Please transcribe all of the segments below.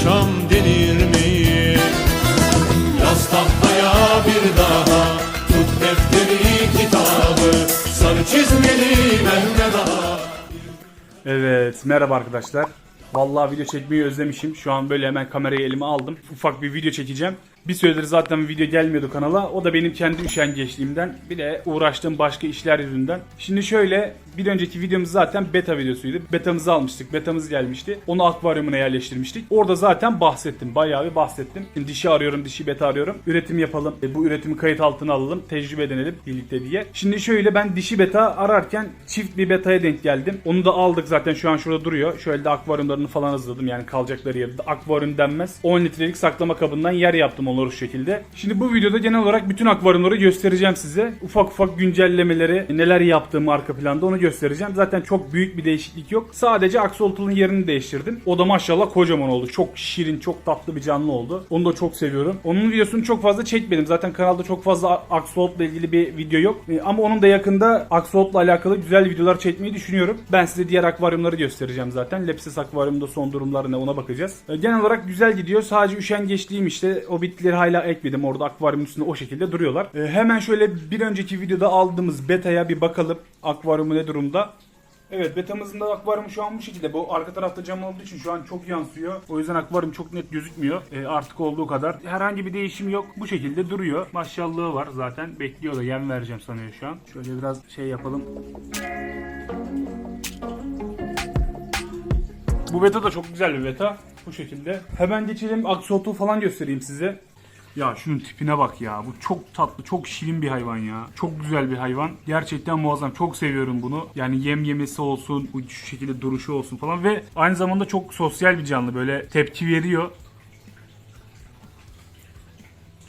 yaşam denir mi? Yaz tahtaya bir daha Tut defteri kitabı Sarı çizmeli Mehmet Ağa Evet, merhaba arkadaşlar. Vallahi video çekmeyi özlemişim. Şu an böyle hemen kamerayı elime aldım. Ufak bir video çekeceğim. Bir süredir zaten video gelmiyordu kanala. O da benim kendi üşengeçliğimden. Bir de uğraştığım başka işler yüzünden. Şimdi şöyle bir önceki videomuz zaten beta videosuydu. Betamızı almıştık. Betamız gelmişti. Onu akvaryumuna yerleştirmiştik. Orada zaten bahsettim. Bayağı bir bahsettim. Şimdi dişi arıyorum, dişi beta arıyorum. Üretim yapalım. E, bu üretimi kayıt altına alalım. Tecrübe edelim birlikte diye. Şimdi şöyle ben dişi beta ararken çift bir betaya denk geldim. Onu da aldık zaten şu an şurada duruyor. Şöyle de akvaryumlarını falan hazırladım. Yani kalacakları yerde. Akvaryum denmez. 10 litrelik saklama kabından yer yaptım şu şekilde. Şimdi bu videoda genel olarak bütün akvaryumları göstereceğim size. Ufak ufak güncellemeleri, neler yaptığımı arka planda onu göstereceğim. Zaten çok büyük bir değişiklik yok. Sadece aksolotulun yerini değiştirdim. O da maşallah kocaman oldu. Çok şirin, çok tatlı bir canlı oldu. Onu da çok seviyorum. Onun videosunu çok fazla çekmedim. Zaten kanalda çok fazla aksolotla ilgili bir video yok. E, Ama onun da yakında aksolotla alakalı güzel videolar çekmeyi düşünüyorum. Ben size diğer akvaryumları göstereceğim zaten. Lepsis akvaryumda son durumları ne ona bakacağız. E, Genel olarak güzel gidiyor. Sadece üşengeçliğim işte. O bitkileri hala ekmedim. Orada akvaryumun üstünde o şekilde duruyorlar. E, Hemen şöyle bir önceki videoda aldığımız beta'ya bir bakalım. Akvaryumu ne durumda? Evet betamızın da akvaryumu şu an bu şekilde. Bu arka tarafta cam olduğu için şu an çok yansıyor. O yüzden akvaryum çok net gözükmüyor. E, artık olduğu kadar. Herhangi bir değişim yok. Bu şekilde duruyor. Maşallahı var zaten. Bekliyor da yem vereceğim sanıyor şu an. Şöyle biraz şey yapalım. Bu beta da çok güzel bir beta. Bu şekilde. Hemen geçelim. Aksotu falan göstereyim size. Ya şunun tipine bak ya. Bu çok tatlı, çok şirin bir hayvan ya. Çok güzel bir hayvan. Gerçekten muazzam. Çok seviyorum bunu. Yani yem yemesi olsun, şu şekilde duruşu olsun falan ve aynı zamanda çok sosyal bir canlı. Böyle tepki veriyor.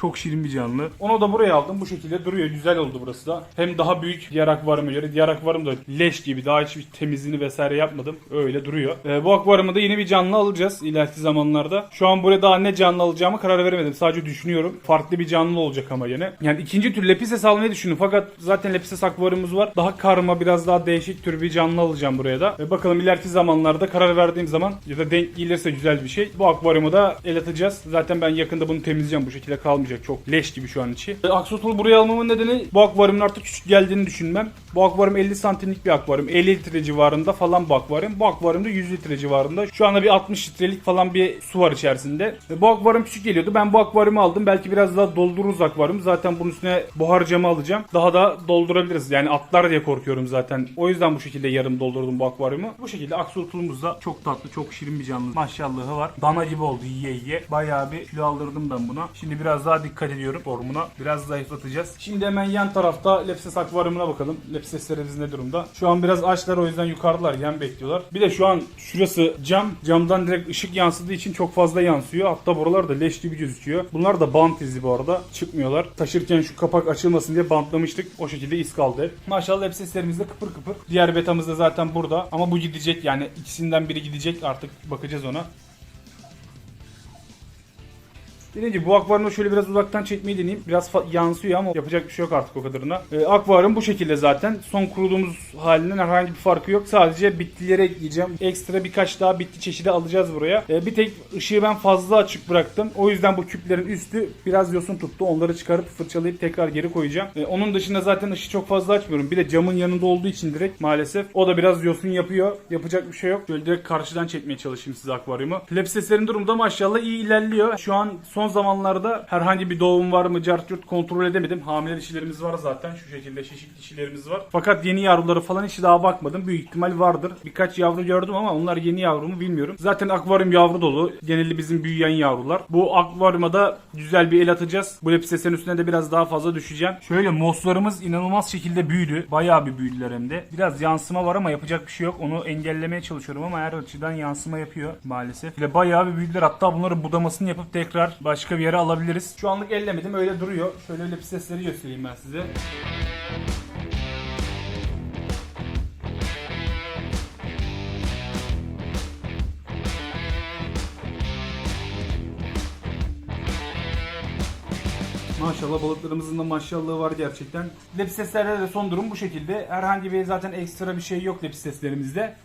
Çok şirin bir canlı. Onu da buraya aldım. Bu şekilde duruyor. Güzel oldu burası da. Hem daha büyük diğer akvaryuma göre. Diğer akvaryum da leş gibi. Daha hiçbir temizliğini vesaire yapmadım. Öyle duruyor. Ee, bu akvaryuma da yeni bir canlı alacağız ileriki zamanlarda. Şu an buraya daha ne canlı alacağımı karar veremedim. Sadece düşünüyorum. Farklı bir canlı olacak ama yine. Yani ikinci tür Lepises almayı düşünüyorum. Fakat zaten Lepises akvaryumumuz var. Daha karma biraz daha değişik tür bir canlı alacağım buraya da. Ve bakalım ileriki zamanlarda karar verdiğim zaman ya da denk gelirse güzel bir şey. Bu akvaryumu da el atacağız. Zaten ben yakında bunu temizleyeceğim. Bu şekilde kalmayacak. Çok leş gibi şu an içi. E, Aksotulu buraya almamın nedeni bu akvaryumun artık küçük geldiğini düşünmem. Bu akvaryum 50 santimlik bir akvaryum. 50 litre civarında falan bu akvaryum. Bu akvaryumda 100 litre civarında. Şu anda bir 60 litrelik falan bir su var içerisinde. Ve bu akvaryum küçük geliyordu. Ben bu akvaryumu aldım. Belki biraz daha doldururuz akvaryumu. Zaten bunun üstüne buhar camı alacağım. Daha da doldurabiliriz. Yani atlar diye korkuyorum zaten. O yüzden bu şekilde yarım doldurdum bu akvaryumu. Bu şekilde aksolotulumuz da çok tatlı, çok şirin bir canlı. Maşallahı var. Dana gibi oldu yiye yiye. Bayağı bir kilo aldırdım ben buna. Şimdi biraz daha dikkat ediyorum formuna. Biraz zayıflatacağız. Şimdi hemen yan tarafta Lepses akvaryumuna bakalım. Lepseslerimiz ne durumda? Şu an biraz açlar o yüzden yukarıdalar. Yem bekliyorlar. Bir de şu an şurası cam. Camdan direkt ışık yansıdığı için çok fazla yansıyor. Hatta buralar da leş gibi gözüküyor. Bunlar da bant izi bu arada. Çıkmıyorlar. Taşırken şu kapak açılmasın diye bantlamıştık. O şekilde iz kaldı. Maşallah Lepseslerimiz de kıpır kıpır. Diğer betamız da zaten burada. Ama bu gidecek yani ikisinden biri gidecek. Artık bakacağız ona. Dediğim bu akvaryumu şöyle biraz uzaktan çekmeyi deneyeyim. Biraz yansıyor ama yapacak bir şey yok artık o kadarına. Ee, akvaryum bu şekilde zaten. Son kuruduğumuz halinden herhangi bir farkı yok. Sadece bitkilere ekleyeceğim. Ekstra birkaç daha bitki çeşidi alacağız buraya. Ee, bir tek ışığı ben fazla açık bıraktım. O yüzden bu küplerin üstü biraz yosun tuttu. Onları çıkarıp fırçalayıp tekrar geri koyacağım. Ee, onun dışında zaten ışığı çok fazla açmıyorum. Bir de camın yanında olduğu için direkt maalesef. O da biraz yosun yapıyor. Yapacak bir şey yok. Şöyle direkt karşıdan çekmeye çalışayım size akvaryumu. Lepseslerin durumu da maşallah iyi ilerliyor. Şu an son zamanlarda herhangi bir doğum var mı cart curt kontrol edemedim. Hamile dişilerimiz var zaten. Şu şekilde şişik dişilerimiz var. Fakat yeni yavruları falan hiç daha bakmadım. Büyük ihtimal vardır. Birkaç yavru gördüm ama onlar yeni yavru mu bilmiyorum. Zaten akvaryum yavru dolu. Geneli bizim büyüyen yavrular. Bu akvaryuma da güzel bir el atacağız. Bu lepseslerin üstüne de biraz daha fazla düşeceğim. Şöyle moslarımız inanılmaz şekilde büyüdü. Bayağı bir büyüdüler hem de. Biraz yansıma var ama yapacak bir şey yok. Onu engellemeye çalışıyorum ama her açıdan yansıma yapıyor maalesef. Ve bayağı bir büyüdüler. Hatta bunları budamasını yapıp tekrar başka bir yere alabiliriz. Şu anlık ellemedim öyle duruyor. Şöyle lepsesleri göstereyim ben size. Maşallah balıklarımızın da maşallahı var gerçekten. Lepseslerde de son durum bu şekilde. Herhangi bir zaten ekstra bir şey yok lepseslerimizde.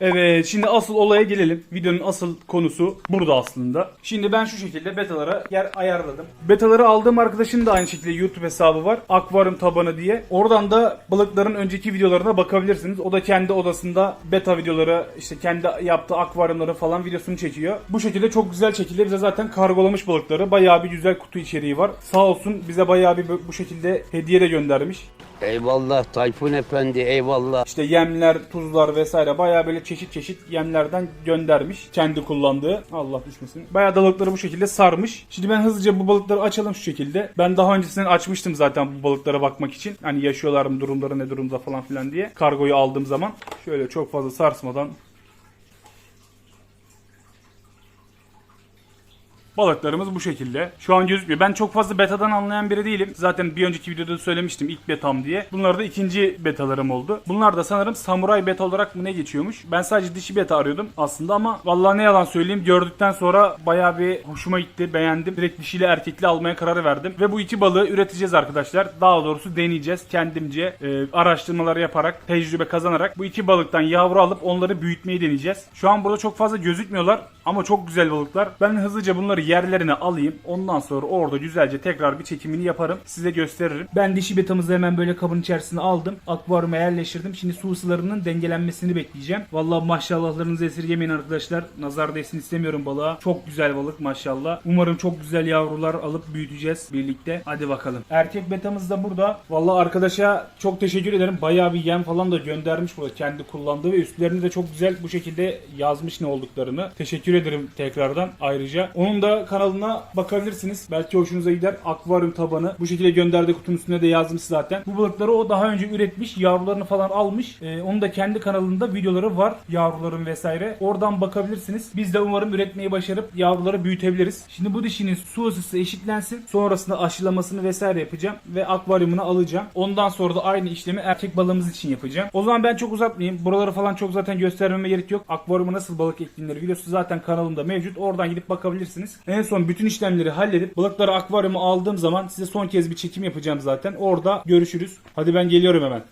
Evet şimdi asıl olaya gelelim. Videonun asıl konusu burada aslında. Şimdi ben şu şekilde betalara yer ayarladım. Betaları aldığım arkadaşın da aynı şekilde YouTube hesabı var. Akvaryum tabanı diye. Oradan da balıkların önceki videolarına bakabilirsiniz. O da kendi odasında beta videoları işte kendi yaptığı akvaryumları falan videosunu çekiyor. Bu şekilde çok güzel şekilde bize zaten kargolamış balıkları. Bayağı bir güzel kutu içeriği var. Sağ olsun bize bayağı bir bu şekilde hediye de göndermiş. Eyvallah Tayfun Efendi eyvallah. İşte yemler, tuzlar vesaire bayağı böyle çeşit çeşit yemlerden göndermiş. Kendi kullandığı. Allah düşmesin. Bayağı balıkları bu şekilde sarmış. Şimdi ben hızlıca bu balıkları açalım şu şekilde. Ben daha öncesinden açmıştım zaten bu balıklara bakmak için. Hani yaşıyorlar mı, durumları ne durumda falan filan diye. Kargoyu aldığım zaman. Şöyle çok fazla sarsmadan Balıklarımız bu şekilde. Şu an gözükmüyor. Ben çok fazla betadan anlayan biri değilim. Zaten bir önceki videoda da söylemiştim ilk betam diye. Bunlar da ikinci betalarım oldu. Bunlar da sanırım samuray beta olarak mı ne geçiyormuş. Ben sadece dişi beta arıyordum aslında ama vallahi ne yalan söyleyeyim gördükten sonra bayağı bir hoşuma gitti. Beğendim. Direkt dişiyle erkekli almaya karar verdim. Ve bu iki balığı üreteceğiz arkadaşlar. Daha doğrusu deneyeceğiz. Kendimce e, araştırmaları yaparak, tecrübe kazanarak bu iki balıktan yavru alıp onları büyütmeyi deneyeceğiz. Şu an burada çok fazla gözükmüyorlar ama çok güzel balıklar. Ben hızlıca bunları yerlerine alayım. Ondan sonra orada güzelce tekrar bir çekimini yaparım. Size gösteririm. Ben dişi betamızı hemen böyle kabın içerisine aldım. Akvaryuma yerleştirdim. Şimdi su ısılarının dengelenmesini bekleyeceğim. Vallahi maşallahlarınızı esirgemeyin arkadaşlar. Nazar değsin istemiyorum balığa. Çok güzel balık maşallah. Umarım çok güzel yavrular alıp büyüteceğiz birlikte. Hadi bakalım. Erkek betamız da burada. Vallahi arkadaşa çok teşekkür ederim. Bayağı bir yem falan da göndermiş burada kendi kullandığı ve üstlerini de çok güzel bu şekilde yazmış ne olduklarını. Teşekkür ederim tekrardan ayrıca. Onun da kanalına bakabilirsiniz. Belki hoşunuza gider. Akvaryum tabanı. Bu şekilde gönderdiği kutunun üstüne de yazmış zaten. Bu balıkları o daha önce üretmiş. Yavrularını falan almış. Ee, onun da kendi kanalında videoları var. Yavruların vesaire. Oradan bakabilirsiniz. Biz de umarım üretmeyi başarıp yavruları büyütebiliriz. Şimdi bu dişinin su ısısı eşitlensin. Sonrasında aşılamasını vesaire yapacağım. Ve akvaryumuna alacağım. Ondan sonra da aynı işlemi erkek balığımız için yapacağım. O zaman ben çok uzatmayayım. Buraları falan çok zaten göstermeme gerek yok. Akvaryuma nasıl balık ektiğinleri videosu zaten kanalımda mevcut. Oradan gidip bakabilirsiniz. En son bütün işlemleri halledip balıkları akvaryuma aldığım zaman size son kez bir çekim yapacağım zaten. Orada görüşürüz. Hadi ben geliyorum hemen.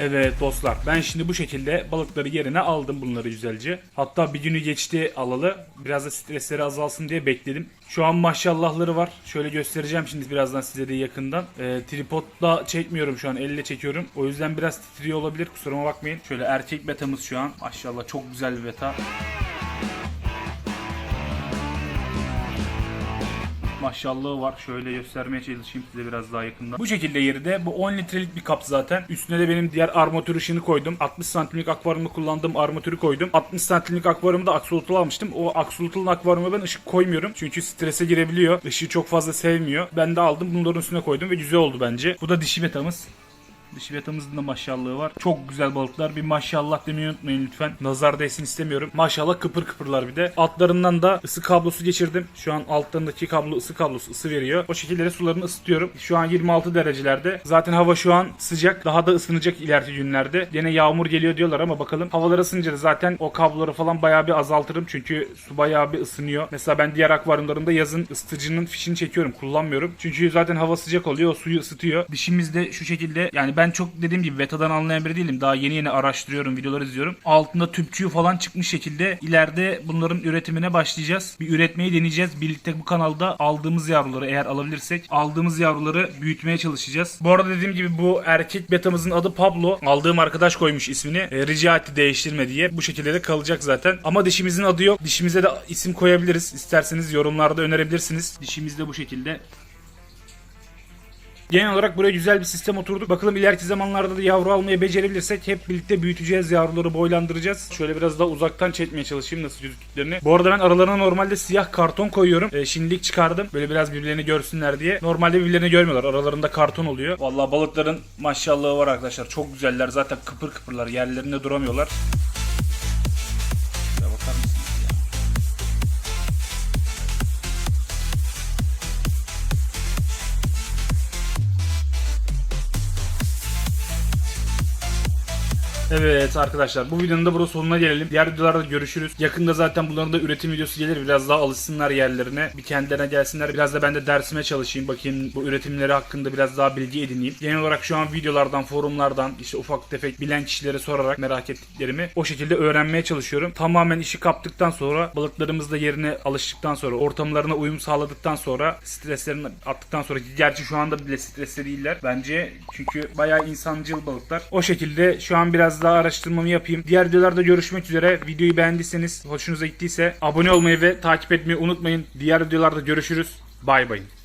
Evet dostlar ben şimdi bu şekilde balıkları yerine aldım bunları güzelce. Hatta bir günü geçti alalı. Biraz da stresleri azalsın diye bekledim. Şu an maşallahları var. Şöyle göstereceğim şimdi birazdan size de yakından. Ee, tripodla çekmiyorum şu an elle çekiyorum. O yüzden biraz titriyor olabilir kusuruma bakmayın. Şöyle erkek betamız şu an. Maşallah çok güzel bir beta. Maşallahı var. Şöyle göstermeye çalışayım size biraz daha yakından. Bu şekilde yeri de bu 10 litrelik bir kap zaten. Üstüne de benim diğer armatür ışığını koydum. 60 santimlik akvaryumda kullandığım armatürü koydum. 60 santimlik akvaryumda aksolotul almıştım. O aksolotulun akvaryuma ben ışık koymuyorum. Çünkü strese girebiliyor. Işığı çok fazla sevmiyor. Ben de aldım bunların üstüne koydum ve güzel oldu bence. Bu da dişi betamız. Dişi betamızın da maşallahı var. Çok güzel balıklar. Bir maşallah demeyi unutmayın lütfen. Nazar değsin istemiyorum. Maşallah kıpır kıpırlar bir de. Altlarından da ısı kablosu geçirdim. Şu an altlarındaki kablo ısı kablosu ısı veriyor. O şekilde de sularını ısıtıyorum. Şu an 26 derecelerde. Zaten hava şu an sıcak. Daha da ısınacak ileriki günlerde. Yine yağmur geliyor diyorlar ama bakalım. Havalar ısınınca da zaten o kabloları falan bayağı bir azaltırım. Çünkü su bayağı bir ısınıyor. Mesela ben diğer akvaryumlarımda yazın ısıtıcının fişini çekiyorum. Kullanmıyorum. Çünkü zaten hava sıcak oluyor. O suyu ısıtıyor. Dişimiz de şu şekilde yani ben çok dediğim gibi betadan anlayan biri değilim. Daha yeni yeni araştırıyorum, videolar izliyorum. Altında tüpçüğü falan çıkmış şekilde ileride bunların üretimine başlayacağız. Bir üretmeyi deneyeceğiz. Birlikte bu kanalda aldığımız yavruları eğer alabilirsek aldığımız yavruları büyütmeye çalışacağız. Bu arada dediğim gibi bu erkek betamızın adı Pablo. Aldığım arkadaş koymuş ismini. E, rica etti değiştirme diye. Bu şekilde de kalacak zaten. Ama dişimizin adı yok. Dişimize de isim koyabiliriz. İsterseniz yorumlarda önerebilirsiniz. Dişimiz de bu şekilde. Genel olarak buraya güzel bir sistem oturduk. Bakalım ileriki zamanlarda da yavru almayı becerebilirsek hep birlikte büyüteceğiz. Yavruları boylandıracağız. Şöyle biraz daha uzaktan çekmeye çalışayım nasıl gözüktüklerini. Bu arada ben aralarına normalde siyah karton koyuyorum. Ee, şimdilik çıkardım. Böyle biraz birbirlerini görsünler diye. Normalde birbirlerini görmüyorlar. Aralarında karton oluyor. Vallahi balıkların maşallahı var arkadaşlar. Çok güzeller. Zaten kıpır kıpırlar. Yerlerinde duramıyorlar. Evet arkadaşlar bu videonun da burada sonuna gelelim. Diğer videolarda görüşürüz. Yakında zaten bunların da üretim videosu gelir. Biraz daha alışsınlar yerlerine. Bir kendilerine gelsinler. Biraz da ben de dersime çalışayım. Bakayım bu üretimleri hakkında biraz daha bilgi edineyim. Genel olarak şu an videolardan, forumlardan işte ufak tefek bilen kişilere sorarak merak ettiklerimi o şekilde öğrenmeye çalışıyorum. Tamamen işi kaptıktan sonra balıklarımız da yerine alıştıktan sonra ortamlarına uyum sağladıktan sonra streslerini attıktan sonra gerçi şu anda bile stresli değiller bence çünkü bayağı insancıl balıklar. O şekilde şu an daha araştırmamı yapayım. Diğer videolarda görüşmek üzere. Videoyu beğendiyseniz, hoşunuza gittiyse abone olmayı ve takip etmeyi unutmayın. Diğer videolarda görüşürüz. Bay bay.